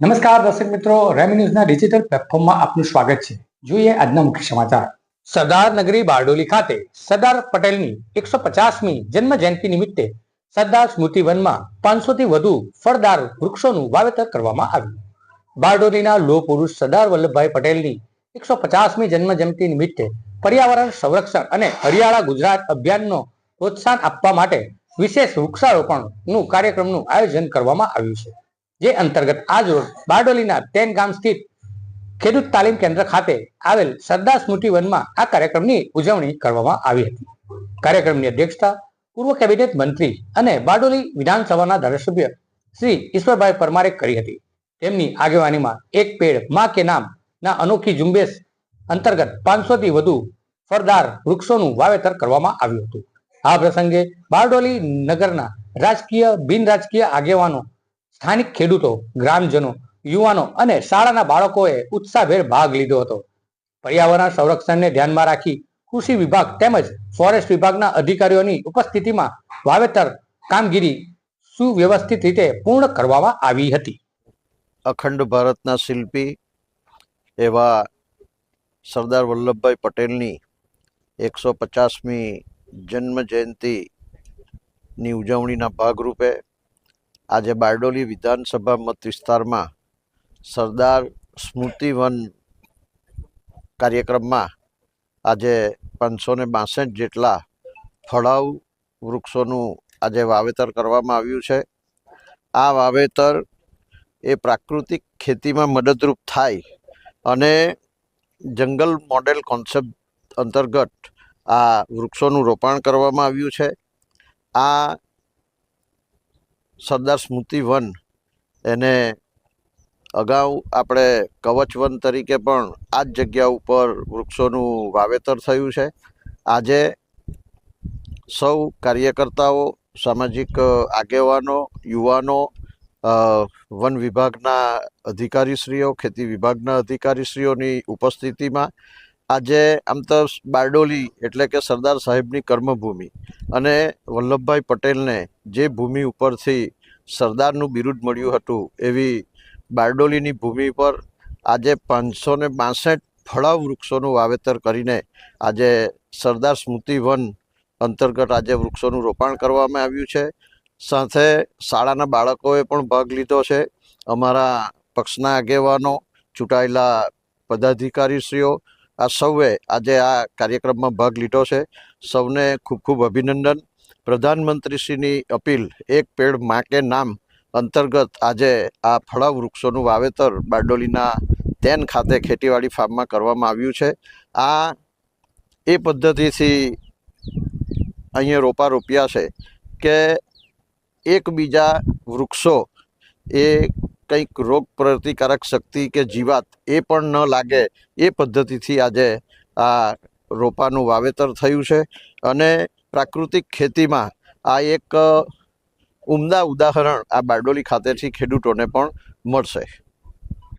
નમસ્કાર દર્શક મિત્રો, રેમી ન્યૂઝના ડિજિટલ પ્લેટફોર્મમાં આપનું સ્વાગત છે. જોઈએ આજના મુખ્ય સમાચાર. સરદાર નગરી બારડોલી ખાતે સરદાર પટેલની એકસો પચાસમી જન્મ જયંતિ નિમિત્તે સરદાર સ્મૃતિ વનમાં પાંચસો થી વધુ ફળદાર વૃક્ષોનું વાવેતર કરવામાં આવ્યું. બારડોલીના લોહ પુરુષ સરદાર વલ્લભભાઈ પટેલની એકસો પચાસમી જન્મ જયંતિ નિમિત્તે પર્યાવરણ સંરક્ષણ અને હરિયાળા ગુજરાત અભિયાનનો પ્રોત્સાહન આપવા માટે વિશેષ વૃક્ષારોપણનું કાર્યક્રમનું આયોજન કરવામાં આવ્યું છે. જે અંતર્ગત આજ રોજ બારડોલીના તેન ગામ સ્થિત ખેડૂત તાલીમ કેન્દ્ર ખાતે આવેલ સરદાર સ્મૃતિ વનમાં આ કાર્યક્રમની ઉજવણી કરવામાં આવી હતી. કાર્યક્રમની અધ્યક્ષતા પૂર્વ કેબિનેટ મંત્રી અને બારડોલી વિધાનસભાના ધારાસભ્ય શ્રી ઈશ્વરભાઈ પરમારે કરી હતી. તેમની આગેવાનીમાં એક પેડમાં કે નામ ના અનોખી ઝુંબેશ અંતર્ગત પાંચસો થી વધુ ફળદાર વૃક્ષોનું વાવેતર કરવામાં આવ્યું હતું. આ પ્રસંગે બારડોલી નગરના રાજકીય બિન રાજકીય આગેવાનો સ્થાનિક ખેડૂતો, ગ્રામજનો, યુવાનો અને શાળાના બાળકોએ ઉત્સાહભેર ભાગ લીધો હતો. પર્યાવરણ સંરક્ષણને ધ્યાનમાં રાખી કૃષિ વિભાગ તેમજ ફોરેસ્ટ વિભાગના અધિકારીઓની ઉપસ્થિતિમાં વાવેતર કામગીરી સુવ્યવસ્થિત રીતે પૂર્ણ કરવામાં આવી હતી. અખંડ ભારતના શિલ્પી એવા સરદાર વલ્લભભાઈ પટેલની એકસો પચાસમી જન્મ જયંતિની ઉજવણીના ભાગરૂપે આજે બારડોલી વિધાનસભા મત વિસ્તારમાં સરદાર સ્મૃતિવન કાર્યક્રમમાં આજે પાંચસો ને બાસઠ જેટલા ફળાઉ વૃક્ષોનું આજે વાવેતર કરવામાં આવ્યું છે. આ વાવેતર એ પ્રાકૃતિક ખેતીમાં મદદરૂપ થાય અને જંગલ મોડેલ કોન્સેપ્ટ અંતર્ગત આ વૃક્ષોનું રોપાણ કરવામાં આવ્યું છે. આ સરદાર સ્મૃતિ વન. એને અગાઉ આપણે કવચ વન તરીકે પણ આ જ જગ્યા ઉપર વૃક્ષોનું વાવેતર થયું છે. આજે સૌ કાર્યકર્તાઓ, સામાજિક આગેવાનો, યુવાનો વન વિભાગના અધિકારીશ્રીઓ, ખેતી વિભાગના અધિકારીશ્રીઓની ઉપસ્થિતિમાં આજે આમ તો બારડોલી એટલે કે સરદાર સાહેબની કર્મભૂમિ અને વલ્લભભાઈ પટેલને જે ભૂમિ ઉપરથી સરદારનું બિરુદ મળ્યું હતું, એવી બારડોલીની ભૂમિ પર આજે પાંચસો ને બાસઠ ફળાવ વૃક્ષોનું વાવેતર કરીને આજે સરદાર સ્મૃતિ વન અંતર્ગત આજે વૃક્ષોનું રોપાણ કરવામાં આવ્યું છે. સાથે શાળાના બાળકોએ પણ ભાગ લીધો છે. અમારા પક્ષના આગેવાનો, ચૂંટાયેલા પદાધિકારીશ્રીઓ આ સૌએ આજે આ કાર્યક્રમમાં ભાગ લીધો છે. સૌને ખૂબ ખૂબ અભિનંદન. પ્રધાનમંત્રીશ્રીની અપીલ એક પેડમાં કે નામ અંતર્ગત આજે આ ફળાવ વૃક્ષોનું વાવેતર બારડોલીના તેન ખાતે ખેતીવાડી ફાર્મમાં કરવામાં આવ્યું છે. આ એ પદ્ધતિથી અહીંયા રોપા રોપ્યા છે કે એકબીજા વૃક્ષો એ કંઈક રોગ પ્રતિકારક શક્તિ કે જીવાત એ પણ ન લાગે એ પદ્ધતિથી આજે આ રોપાનું વાવેતર થયું છે. અને પ્રાકૃતિક ખેતીમાં આ એક ઉમદા ઉદાહરણ આ બારડોલી ખાતેથી ખેડૂતોને પણ મળશે.